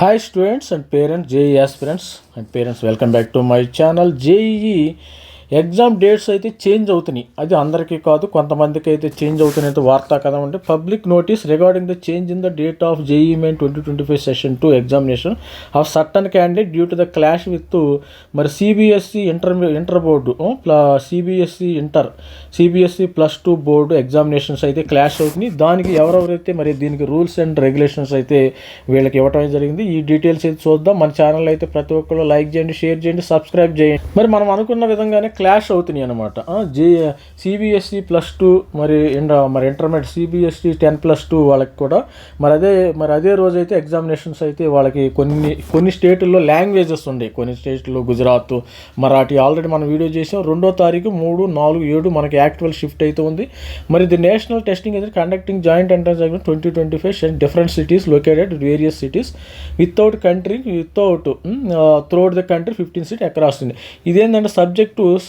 Hi students and parents, JEE aspirants and parents, welcome back to my channel. JEE exam dates అయితే change అవుతున్నాయి. అది అందరికీ కాదు కొంతమందికి అయితే చేంజ్ అవుతున్నాయి వార్తా కథ అంటే public notice regarding the change in the date of JEE Main twenty twenty five session two examination. Of certain candidate due to the clash with మరి CBSE inter inter board CBSE inter CBSE plus two board examinations అయితే clash అవుతున్నాయి. దానికి ఎవరెవరైతే మరి దీనికి rules and regulations అయితే వీళ్ళకి ఇవ్వటం జరిగింది. ఈ డీటెయిల్స్ అయితే చూద్దాం. మన ఛానల్ అయితే ప్రతి ఒక్కరు లైక్ చేయండి షేర్ చేయండి సబ్స్క్రైబ్ చేయండి. మరి మనం అనుకున్న విధంగానే క్లాష్ అవుతున్నాయి అనమాట జే సిబిఎస్ఈ ప్లస్ టూ మరి ఇండ మరి intermediate CBSE ten plus two వాళ్ళకి కూడా. మరి అదే మరి అదే రోజు అయితే ఎగ్జామినేషన్స్ అయితే వాళ్ళకి కొన్ని కొన్ని స్టేట్ల్లో లాంగ్వేజెస్ ఉన్నాయి కొన్ని స్టేట్లో గుజరాత్ మరాఠీ ఆల్రెడీ మనం వీడియో చేసాం. రెండో తారీఖు మూడు నాలుగు ఏడు మనకి యాక్చువల్ షిఫ్ట్ అయితే ఉంది. మరి ది నేషనల్ టెస్టింగ్ అయితే conducting Joint Entrance Exam twenty twenty five different cities located various cities without country without throughout the country fifteen seat ఎక్కడ వస్తుంది ఇదేంటంటే subject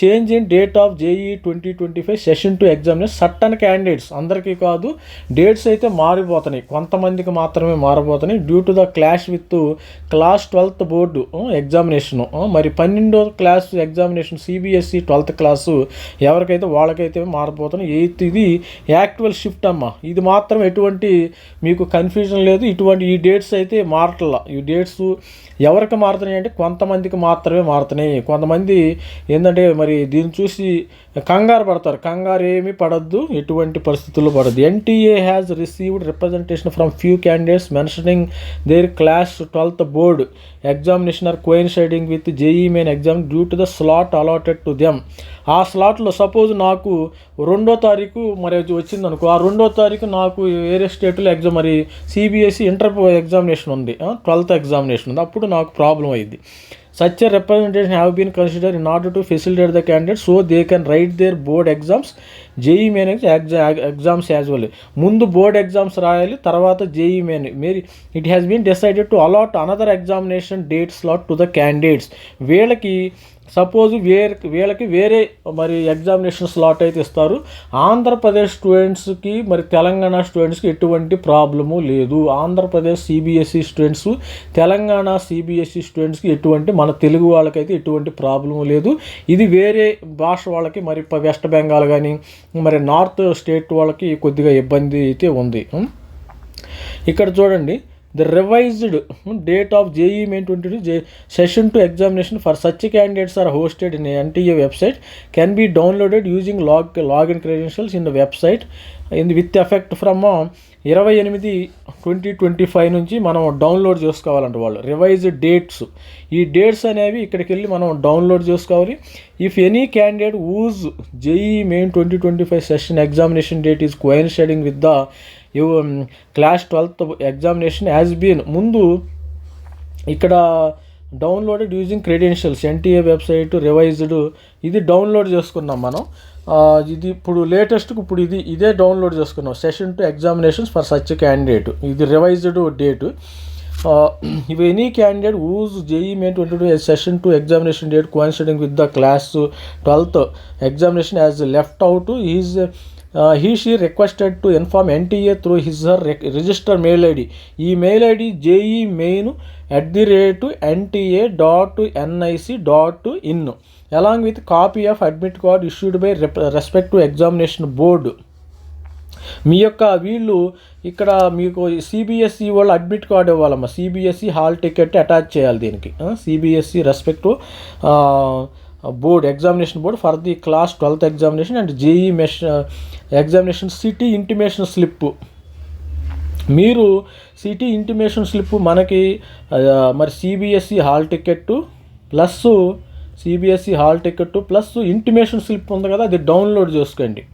change in date of JEE twenty twenty five session two examination certain candidates అందరికీ కాదు dates అయితే మారిపోతున్నాయి. కొంతమందికి మాత్రమే మారిపోతున్నాయి due to the clash with class twelfth board examination మరి పన్నెండో class examination CBSE twelfth class ఎవరికైతే వాళ్ళకైతే మారిపోతున్నాయి ఎయిత్ ఇది యాక్చువల్ షిఫ్ట్ అమ్మ. ఇది మాత్రం ఎటువంటి మీకు కన్ఫ్యూజన్ లేదు. ఇటువంటి ఈ డేట్స్ అయితే మారట్లా. ఈ డేట్స్ ఎవరికి మారుతున్నాయి అంటే కొంతమందికి మాత్రమే మారుతున్నాయి. కొంతమంది ఏంటంటే మరి మరి దీన్ని చూసి కంగారు పడతారు. కంగారు ఏమీ పడద్దు ఎటువంటి పరిస్థితుల్లో పడద్దు. NTA has received representation from few candidates mentioning their class twelfth board examination are coinciding with JEE Main exam due to the slot allotted to them ఆ స్లాట్లో సపోజ్ నాకు రెండో తారీఖు మరి వచ్చింది అనుకో ఆ రెండో తారీఖు నాకు వేరే స్టేట్లో ఎగ్జామ్ మరి సిబిఎస్ఈ ఇంటర్ ఎగ్జామినేషన్ ఉంది. ట్వెల్త్ ఎగ్జామినేషన్ ఉంది. అప్పుడు నాకు ప్రాబ్లం అయింది such a representation have been consider in order to facilitate the candidate so they can write their board exams JEE Main exams as well ముందు board exams రాయాలి తర్వాత JEE main Mary it has been decided to allot another examination date slot to the candidates వీళ్ళకి suppose వేరే వీళ్ళకి వేరే మరి examination slot అయితే ఇస్తారు. ఆంధ్రప్రదేశ్ స్టూడెంట్స్కి మరి తెలంగాణ స్టూడెంట్స్కి ఎటువంటి ప్రాబ్లము లేదు. Andhra Pradesh CBSE students Telangana CBSE స్టూడెంట్స్కి ఎటువంటి మన తెలుగు వాళ్ళకైతే ఎటువంటి ప్రాబ్లము లేదు. ఇది వేరే భాష వాళ్ళకి మరి వెస్ట్ బెంగాల్ కానీ మరి నార్త్ స్టేట్ వాళ్ళకి కొద్దిగా ఇబ్బంది అయితే ఉంది. ఇక్కడ చూడండి. The revised date of JEE Main twenty two J session two examination for such candidates are hosted in NTA website can be downloaded using log login credentials in the website in with effect from ఇరవై ఎనిమిది twenty twenty five నుంచి మనం download చేసుకోవాలంట వాళ్ళు. Revised dates ఈ dates అనేవి ఇక్కడికి వెళ్ళి మనం డౌన్లోడ్ చేసుకోవాలి. If any candidate whose JEE Main twenty twenty five session examination date is coinciding with the class twelfth examination has been ముందు ఇక్కడ downloaded using credentials NTA website revised ఇది download చేసుకున్నాం మనం. ఇది ఇప్పుడు లేటెస్ట్కి ఇప్పుడు ఇది ఇదే డౌన్లోడ్ చేసుకున్నాం. Session two examinations for such candidate ఇది రివైజ్డ్ డేట్ ఇవి any candidate whose JEE Main twenty two session two examination date coinciding with the class twelfth examination has left out is he she requested to inform NTA through his her register mail ID e mail ID JEE Main at the rate NTA dot NIC dot in along with copy of admit card issued by respect to examination board మీ యొక్క వీళ్ళు ఇక్కడ మీకు CBSE వాళ్ళు admit card ఇవ్వాలమ్మా CBSE hall ticket attach చేయాలి దీనికి. CBSE respect board examination board for the class twelfth examination and JEE Main examination city intimation slip. మీరు city intimation slip మనకి మరి CBSE hall ticket plus CBSE hall ticket plus intimation slip ఉంది కదా అది download చేసుకోండి.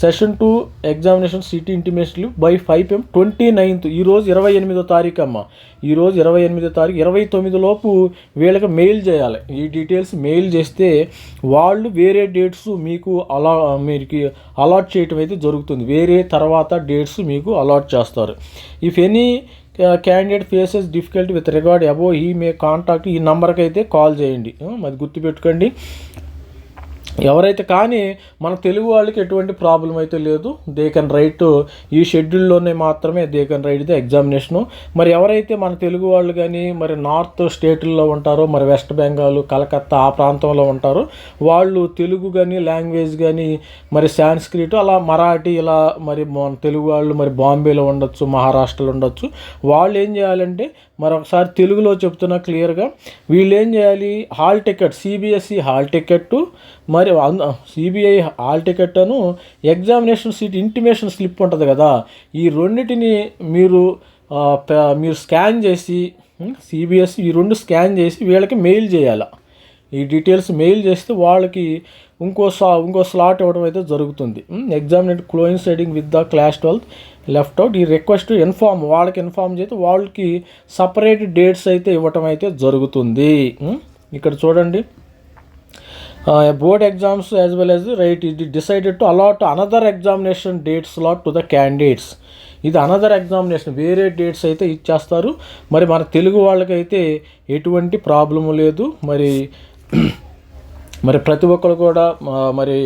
Session two examination city ఇంటిమేషన్లు by five PM twenty ninth ఈరోజు ఇరవై ఎనిమిదో తారీఖు అమ్మ. ఈరోజు ఇరవై ఎనిమిదో తారీఖు ఇరవై తొమ్మిది లోపు వీళ్ళకి మెయిల్ చేయాలి. ఈ డీటెయిల్స్ మెయిల్ చేస్తే వాళ్ళు వేరే డేట్స్ మీకు అలా మీకు అలాట్ చేయటం అయితే జరుగుతుంది. వేరే తర్వాత డేట్స్ మీకు అలాట్ చేస్తారు. If any candidate faces difficulty with regard about he may contact ఈ నెంబర్కి అయితే కాల్ చేయండి. అది గుర్తుపెట్టుకోండి. ఎవరైతే కానీ మన తెలుగు వాళ్ళకి ఎటువంటి ప్రాబ్లం అయితే లేదు దే కెన్ రైట్ ఈ షెడ్యూల్లోనే మాత్రమే they can write the examination మరి ఎవరైతే మన తెలుగు వాళ్ళు కానీ మరి నార్త్ స్టేట్ల్లో ఉంటారో మరి వెస్ట్ బెంగాల్ కలకత్తా ఆ ప్రాంతంలో ఉంటారో వాళ్ళు తెలుగు కానీ లాంగ్వేజ్ కానీ మరి సాంస్క్రిట్ అలా మరాఠీ ఇలా మరి మన తెలుగు వాళ్ళు మరి బాంబేలో ఉండొచ్చు మహారాష్ట్రలో ఉండొచ్చు వాళ్ళు ఏం చేయాలంటే మరి ఒకసారి తెలుగులో చెప్తున్నా క్లియర్గా వీళ్ళు ఏం చేయాలి hall ticket CBSE hall ticket మరి సిబిఐ హాల్ టికెట్ను ఎగ్జామినేషన్ సీట్ ఇంటిమేషన్ స్లిప్ ఉంటుంది కదా. ఈ రెండింటిని మీరు మీరు స్కాన్ చేసి సిబిఎస్ ఈ రెండు స్కాన్ చేసి వీళ్ళకి మెయిల్ చేయాలి. ఈ డీటెయిల్స్ మెయిల్ చేస్తే వాళ్ళకి ఇంకో సా ఇంకో స్లాట్ ఇవ్వడం అయితే జరుగుతుంది. Examinate coinciding with the class twelfth left out. ఈ రిక్వెస్ట్ ఇన్ఫామ్ వాళ్ళకి ఇన్ఫామ్ చేస్తే వాళ్ళకి సపరేట్ డేట్స్ అయితే ఇవ్వటం అయితే జరుగుతుంది. ఇక్కడ చూడండి. Board exams as well as write ఇది decided to allot another examination dates slot to the candidates ఇది అనదర్ ఎగ్జామినేషన్ వేరే డేట్స్ అయితే ఇచ్చేస్తారు. మరి మన తెలుగు వాళ్ళకైతే ఎటువంటి ప్రాబ్లము లేదు. మరి మరి ప్రతి ఒక్కరు కూడా మరి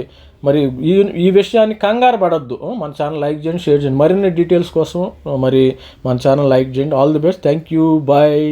మరి ఈ ఈ విషయాన్ని కంగారు పడద్దు. మన ఛానల్ లైక్ చేయండి షేర్ చేయండి. మరిన్ని డీటెయిల్స్ కోసం మరి మన ఛానల్ లైక్ చేయండి. All the best thank you bye